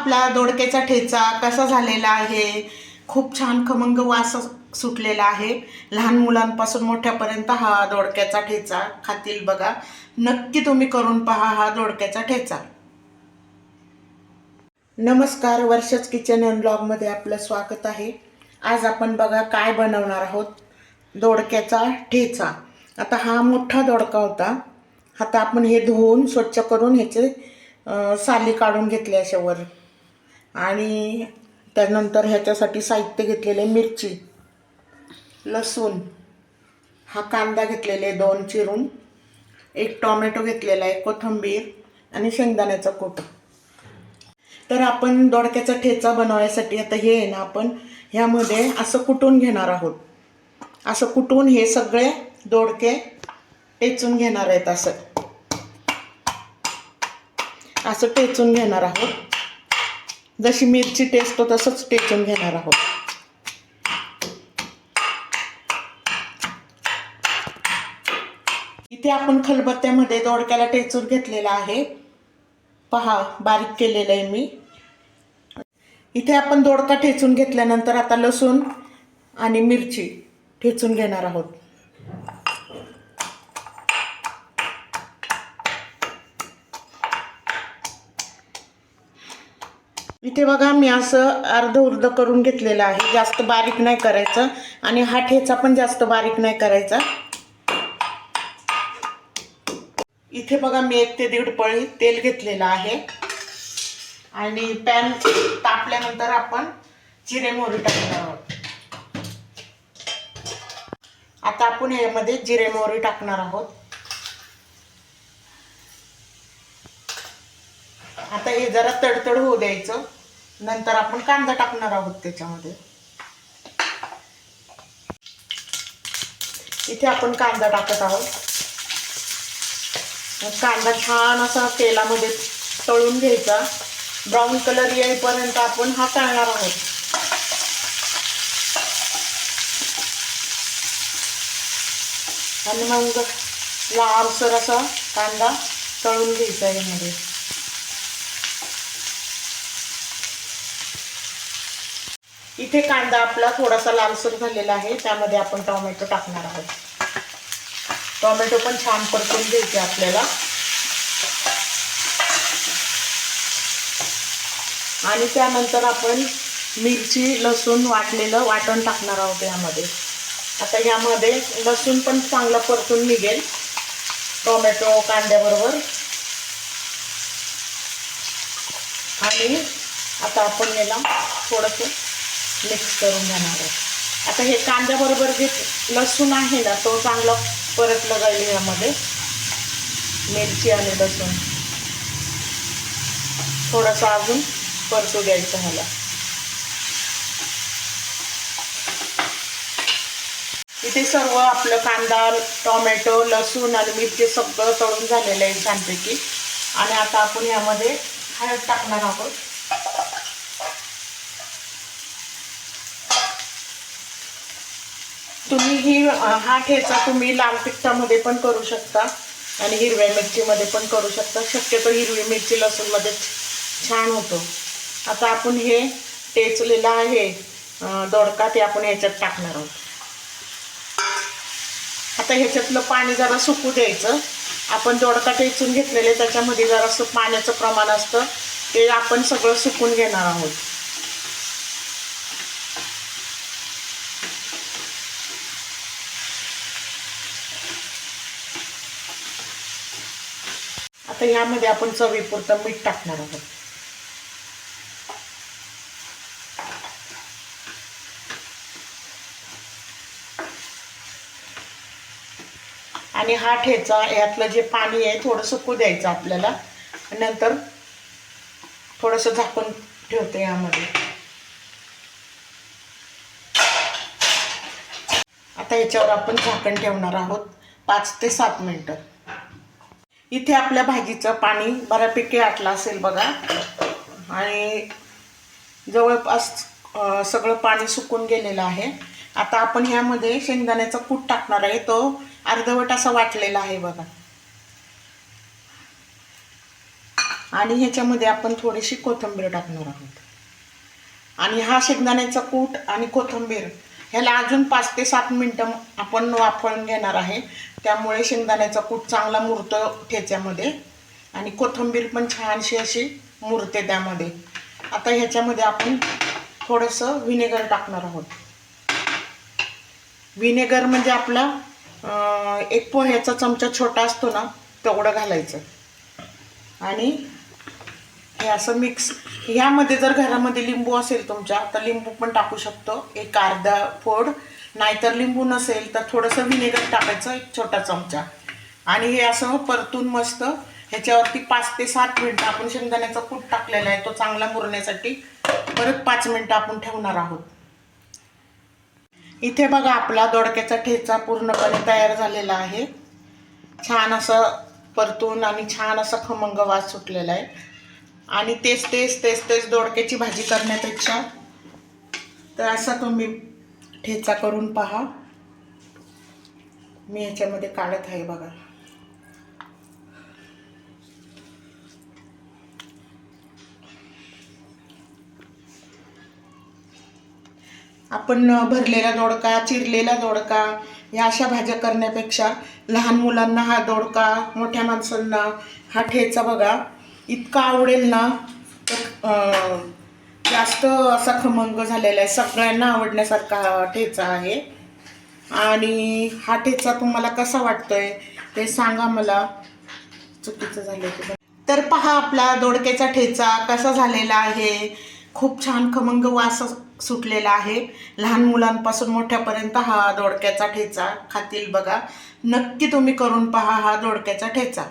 आपला दोडक्याचा ठेचा कसा झालेला आहे? खूप छान खमंग वास सुटलेला आहे. लहान मुलांपासून मोठ्यापर्यंत हा दोडक्याचा ठेचा खातील बघा. नक्की तुम्ही करून पहा हा दोडक्याचा ठेचा. नमस्कार वर्षच किचन अँड ब्लॉगमध्ये आपलं स्वागत आहे. आज आपण बघा काय बनवणार आहोत. दोडक्याचा ठेचा. आता हा मोठा दोडका होता. आता आपण हे धुवून स्वच्छ करून ह्याचे साली काढून घेतले अशावर आणि त्यानंतर ह्याच्यासाठी साहित्य घेतलेले मिरची लसूण हा कांदा घेतलेले दोन चिरून एक टोमॅटो घेतलेला आहे कोथिंबीर आणि शेंगदाण्याचा कोट. तर आपण दोडक्याचा ठेचा बनवायसाठी आता हे आहे ना आपण ह्यामध्ये असं कुटून घेणार आहोत. असं कुटून हे सगळे दोडके टेचून घेणार आहेत असं. असं टेचून घेणार आहोत. जशी मिरची टेचतो तसंच टेचून घेणार आहोत. इथे आपण खलबत्त्यामध्ये दोडक्याला टेचून घेतलेला आहे. पहा बारीक केलेलं आहे मी. इथे आपण दोडका ठेचून घेतल्यानंतर आता लसूण आणि मिरची ठेचून घेणार आहोत. इथे बघा मी असं अर्ध उर्ध करून घेतलेलं आहे. जास्त बारीक नाही करायचं. आणि हा ठेचा पण जास्त बारीक नाही करायचा. इथे बघा मी एक ते दीड पळी तेल घेतलेलं आहे. आणि पॅन तापल्यानंतर आपण जिरे मोहरी टाकणार आहोत. आता आपण यामध्ये जिरे मोहरी टाकणार आहोत. आता हे जरा तडतड होऊ द्यायचं. नंतर आपण कांदा टाकणार आहोत त्याच्यामध्ये. इथे आपण कांदा टाकत आहोत. मग कांदा छान असा तेलामध्ये तळून घ्यायचा. ब्राऊन कलर येईपर्यंत आपण हा तळणार आहोत. आणि मग लालसर असा कांदा तळून घ्यायचा यामध्ये. इथे कांदा आपला थोडासा लालसर झालेला आहे त्यामध्ये आपण टोमॅटो टाकणार आहोत. टोमॅटो पण छान परतून घ्यायचे आपल्याला. आणि त्यानंतर आपण मिरची लसूण वाटलेलं वाटण टाकणार आहोत यामध्ये. आता यामध्ये लसूण पण चांगला परतून निघेल. टोमॅटो कांद्याबरोबर. आणि आता आपण याला थोडंसं मिक्स करून घेणार आहे. आता हे कांद्याबरोबर जे लसूण आहे ना तो चांगला परत जाईल यामध्ये. मिरची आणि लसूण. थोडंसं अजून परतू द्यायचं ह्याला. इथे सर्व आपलं कांदा टोमॅटो लसूण आणि मिरची सगळं तळून झालेलं आहे छानपैकी. आणि आता आपण यामध्ये हळद टाकणार आहोत. तुम्ही ही हा ठेचा तुम्ही लाल तिखटामध्ये पण करू शकता आणि हिरव्या मिरचीमध्ये पण करू शकता. शक्यतो हिरवी मिरची लसूणमध्ये छान होतो. आता आपण हे टेचलेलं आहे दोडका ते आपण ह्याच्यात टाकणार आहोत. आता ह्याच्यातलं पाणी जरा सुकू द्यायचं. आपण दोडका टेचून घेतलेले त्याच्यामध्ये जरासं पाण्याचं प्रमाण असतं. ते आपण सगळं सुकून घेणार आहोत. आता यामध्ये आपण चवीपुरतं मीठ टाकणार आहोत. आणि हा ठेचा यातलं जे पाणी आहे थोडं सुकू द्यायचं आपल्याला. नंतर थोडंसं झाकून ठेवते यामध्ये. आता याच्यावर आपण झाकण ठेवणार आहोत पाच ते सात मिनटं. इथे आपल्या भाजीचं पाणी बऱ्यापैकी आटलं असेल बघा. आणि जवळपास सगळं पाणी सुकून गेलेलं आहे. आता आपण ह्यामध्ये शेंगदाण्याचा कूट टाकणार आहे. तो अर्धवट असा वाटलेला आहे बघा. आणि ह्याच्यामध्ये आपण थोडीशी कोथिंबीर टाकणार आहोत. आणि हा शेंगदाण्याचा कूट आणि कोथिंबीर ह्याला अजून पाच ते सात मिनटं आपण वाफळून घेणार आहे. त्यामुळे शेंगदाण्याचा कूट चांगला मुरतो ठेच्यामध्ये. आणि कोथिंबीर पण छानशी अशी मुरते त्यामध्ये. आता ह्याच्यामध्ये आपण थोडंसं व्हिनेगर टाकणार आहोत. व्हिनेगर म्हणजे आपला एक पोह्याचा चमचा छोटा असतो ना तेवढं घालायचं. आणि हे असं मिक्स ह्यामध्ये जर घरामध्ये लिंबू असेल तुमच्या तर लिंबू पण टाकू शकतो. एक अर्धा फोड नाहीतर लिंबू नसेल तर थोडंसं व्हिनेगर टाकायचं एक छोटा चमचा. आणि हे असं परतून मस्त ह्याच्यावरती पाच ते सात मिनटं आपण शेंगदाण्याचा कूट टाकलेला आहे तो चांगला मुरण्यासाठी परत पाच मिनटं आपण ठेवणार आहोत. इथे बघा आपला दोडक्याचा ठेचा पूर्णपणे तयार झालेला आहे. छान असं परतून आणि छान असा खमंग वास सुटलेला आहे. आणि तेच तेच तेच तेच दोडक्याची भाजी करण्यापेक्षा तर असं तुम्ही ठेचा करून पहा. मी याच्यामध्ये काढत आहे बघा. आपण भरलेला दोडका चिरलेला दोडका या अशा भाज्या करण्यापेक्षा लहान मुलांना हा दोडका मोठ्या माणसांना हा ठेचा बघा इतका आवडेल ना. तर जास्त असा खमंग झालेला आहे. सगळ्यांना आवडण्यासारखा हा ठेचा आहे. आणि हा ठेचा तुम्हाला कसा वाटतोय ते सांगा मला. चुकीचं झालं ते. तर पहा आपला दोडक्याचा ठेचा कसा झालेला आहे. खूप छान खमंग वास सुटलेला आहे. लहान मुलांपासून मोठ्यापर्यंत हा दोडक्याचा ठेचा खातील बघा. नक्की तुम्ही करून पहा हा दोडक्याचा ठेचा.